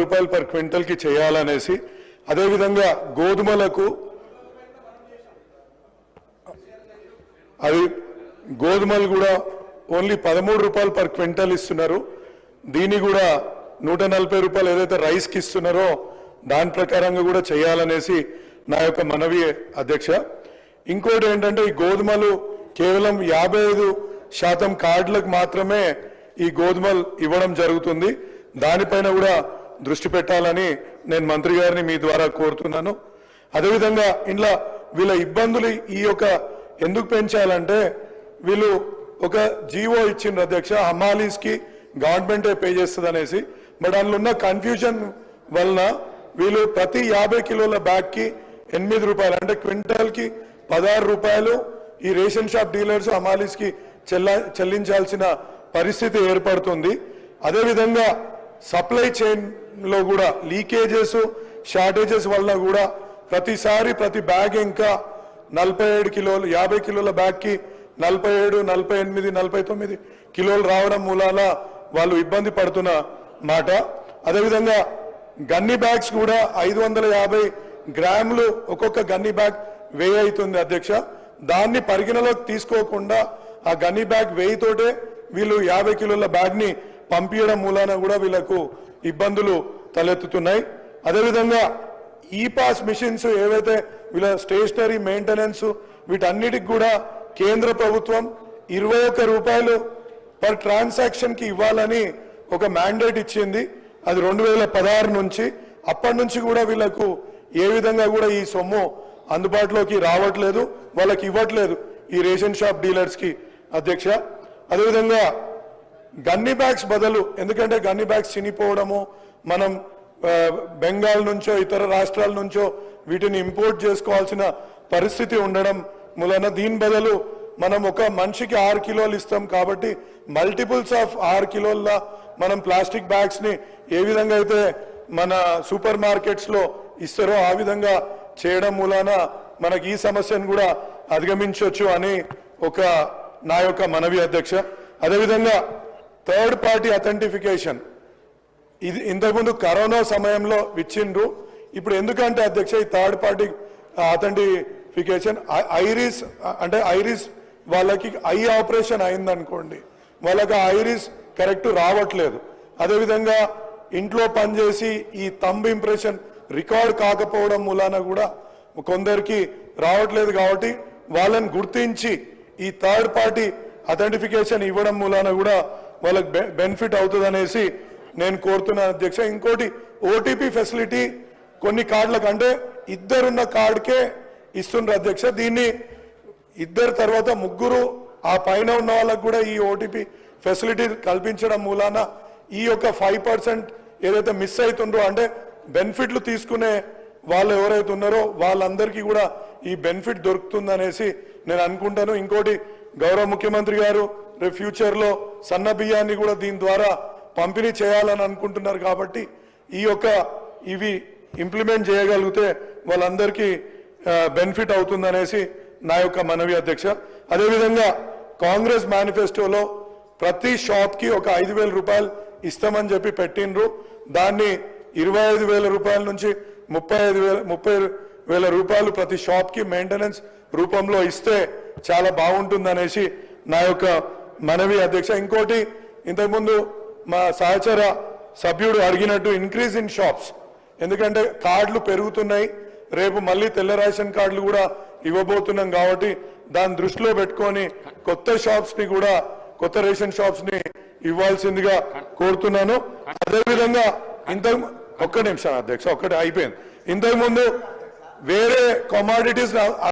రూపాయలు పర్ క్వింటల్కి చేయాలనేసి అదేవిధంగా గోధుమలకు అది గోధుమలు కూడా ఓన్లీ పదమూడు రూపాయలు పర్ క్వింటల్ ఇస్తున్నారు. దీన్ని కూడా నూట నలభై రూపాయలు ఏదైతే రైస్కి ఇస్తున్నారో దాని ప్రకారంగా కూడా చేయాలనేసి నా యొక్క మనవి అధ్యక్ష. ఇంకోటి ఏంటంటే ఈ గోధుమలు కేవలం యాభై ఐదు శాతం కార్డులకు మాత్రమే ఈ గోధుమలు ఇవ్వడం జరుగుతుంది. దానిపైన కూడా దృష్టి పెట్టాలని నేను మంత్రి గారిని మీ ద్వారా కోరుతున్నాను. అదేవిధంగా ఇంట్లో వీళ్ళ ఇబ్బందులు ఈ యొక్క ఎందుకు పెంచాలంటే వీళ్ళు ఒక జీవో ఇచ్చిండ్రు అధ్యక్ష అమాలీస్కి గవర్నమెంటే పే చేస్తుంది అనేసి బట్ అందులో ఉన్న కన్ఫ్యూజన్ వలన వీళ్ళు ప్రతి యాభై కిలోల బ్యాగ్కి ఎనిమిది రూపాయలు అంటే క్వింటాల్కి పదహారు రూపాయలు ఈ రేషన్ షాప్ డీలర్స్ అమాలీస్కి చెల్ల చెల్లించాల్సిన పరిస్థితి ఏర్పడుతుంది. అదేవిధంగా సప్లై చైన్లో కూడా లీకేజెస్ షార్టేజెస్ వలన కూడా ప్రతిసారి ప్రతి బ్యాగ్ ఇంకా నలభై ఏడు కిలోలు యాభై కిలోల బ్యాగ్కి నలభై ఏడు నలభై ఎనిమిది నలభై తొమ్మిది కిలోలు రావడం మూలాన వాళ్ళు ఇబ్బంది పడుతున్న మాట. అదేవిధంగా గన్ని బ్యాగ్స్ కూడా ఐదు వందల యాభై గ్రాములు ఒక్కొక్క గన్ని బ్యాగ్ వెయ్యి అవుతుంది అధ్యక్ష. దాన్ని పరిగణలోకి తీసుకోకుండా ఆ గన్ని బ్యాగ్ వెయ్యితోటే వీళ్ళు యాభై కిలోల బ్యాగ్ని పంపించడం మూలాన కూడా వీళ్ళకు ఇబ్బందులు తలెత్తుతున్నాయి. అదేవిధంగా ఈ పాస్ మిషన్స్ ఏవైతే వీళ్ళ స్టేషనరీ మెయింటెనెన్స్ వీటన్నిటికి కూడా కేంద్ర ప్రభుత్వం ఇరవై ఒక్క రూపాయలు పర్ ట్రాన్సాక్షన్కి ఇవ్వాలని ఒక మ్యాండేట్ ఇచ్చింది. అది రెండు వేల పదహారు నుంచి అప్పటి నుంచి కూడా వీళ్ళకు ఏ విధంగా కూడా ఈ సొమ్ము అందుబాటులోకి రావట్లేదు. వాళ్ళకి ఇవ్వట్లేదు ఈ రేషన్ షాప్ డీలర్స్కి అధ్యక్ష. అదేవిధంగా గన్ని బ్యాగ్స్ బదులు ఎందుకంటే గన్ని బ్యాగ్స్ చినిపోవడము మనం బెంగాల్ నుంచో ఇతర రాష్ట్రాల నుంచో వీటిని ఇంపోర్ట్ చేసుకోవాల్సిన పరిస్థితి ఉండడం మూలన దీని బదులు మనం ఒక మనిషికి ఆరు కిలోలు ఇస్తాం కాబట్టి మల్టిపుల్స్ ఆఫ్ ఆరు కిలోల మనం ప్లాస్టిక్ బ్యాగ్స్ని ఏ విధంగా అయితే మన సూపర్ మార్కెట్స్లో ఇస్తారో ఆ విధంగా చేయడం మూలాన మనకి ఈ సమస్యను కూడా అధిగమించవచ్చు అని ఒక నా యొక్క మనవి అధ్యక్ష. అదేవిధంగా థర్డ్ పార్టీ అథెంటిఫికేషన్. ఇది ఇంతకుముందు కరోనా సమయంలో ఇచ్చిండ్రు. ఇప్పుడు ఎందుకంటే అధ్యక్ష ఈ థర్డ్ పార్టీ అథెంటిఫికేషన్ ఐరిస్ అంటే ఐరిస్ వాళ్ళకి ఐ ఆపరేషన్ అయిందనుకోండి వాళ్ళకి ఐరిస్ కరెక్ట్ రావట్లేదు. అదేవిధంగా ఇంట్లో పనిచేసి ఈ తంబ్ ఇంప్రెషన్ రికార్డ్ కాకపోవడం మూలాన కూడా కొందరికి రావట్లేదు కాబట్టి వాళ్ళని గుర్తించి ఈ థర్డ్ పార్టీ అథెంటిఫికేషన్ ఇవ్వడం మూలాన కూడా వాళ్ళకి బెనిఫిట్ అవుతుంది అనేసి నేను కోరుతున్నాను అధ్యక్ష. ఇంకోటి ఓటీపీ ఫెసిలిటీ కొన్ని కార్డులకు అంటే ఇద్దరున్న కార్డుకే ఇస్తుండ్రు అధ్యక్ష. దీన్ని ఇద్దరు తర్వాత ముగ్గురు ఆ పైన ఉన్న వాళ్ళకు కూడా ఈ ఓటీపీ ఫెసిలిటీ కల్పించడం మూలాన ఈ యొక్క ఫైవ్ పర్సెంట్ ఏదైతే మిస్ అవుతుండ్రో అంటే బెనిఫిట్లు తీసుకునే వాళ్ళు ఎవరైతే ఉన్నారో వాళ్ళందరికీ కూడా ఈ బెనిఫిట్ దొరుకుతుందనేసి నేను అనుకుంటాను. ఇంకోటి గౌరవ ముఖ్యమంత్రి గారు రేపు ఫ్యూచర్లో సన్న బియ్యాన్ని కూడా దీని ద్వారా పంపిణీ చేయాలని అనుకుంటున్నారు కాబట్టి ఈ యొక్క ఇవి ఇంప్లిమెంట్ చేయగలిగితే వాళ్ళందరికీ బెనిఫిట్ అవుతుందనేసి నా యొక్క మనవి అధ్యక్ష. అదేవిధంగా కాంగ్రెస్ మేనిఫెస్టోలో ప్రతి షాప్కి ఒక ఐదు వేల రూపాయలు ఇస్తామని చెప్పి పెట్టిండ్రు. దాన్ని ఇరవై ఐదు వేల రూపాయల నుంచి ముప్పై ఐదు వేల ముప్పై వేల రూపాయలు ప్రతి షాప్కి మెయింటెనెన్స్ రూపంలో ఇస్తే చాలా బాగుంటుందనేసి నా యొక్క మనవి అధ్యక్ష. ఇంకోటి ఇంతకుముందు మా సహచర సభ్యుడు అడిగినట్టు ఇంక్రీజ్ ఇన్ షాప్స్ ఎందుకంటే కార్డులు పెరుగుతున్నాయి. రేపు మళ్ళీ తెల్ల రేషన్ కార్డులు కూడా ఇవ్వబోతున్నాం కాబట్టి దాన్ని దృష్టిలో పెట్టుకొని కొత్త షాప్స్ని కూడా కొత్త రేషన్ షాప్స్ని ఇవ్వాల్సిందిగా కోరుతున్నాను. అదేవిధంగా ఇంత ఒక్క నిమిషం అధ్యక్ష ఒక్కటి అయిపోయింది. ఇంతకుముందు వేరే కమాడిటీస్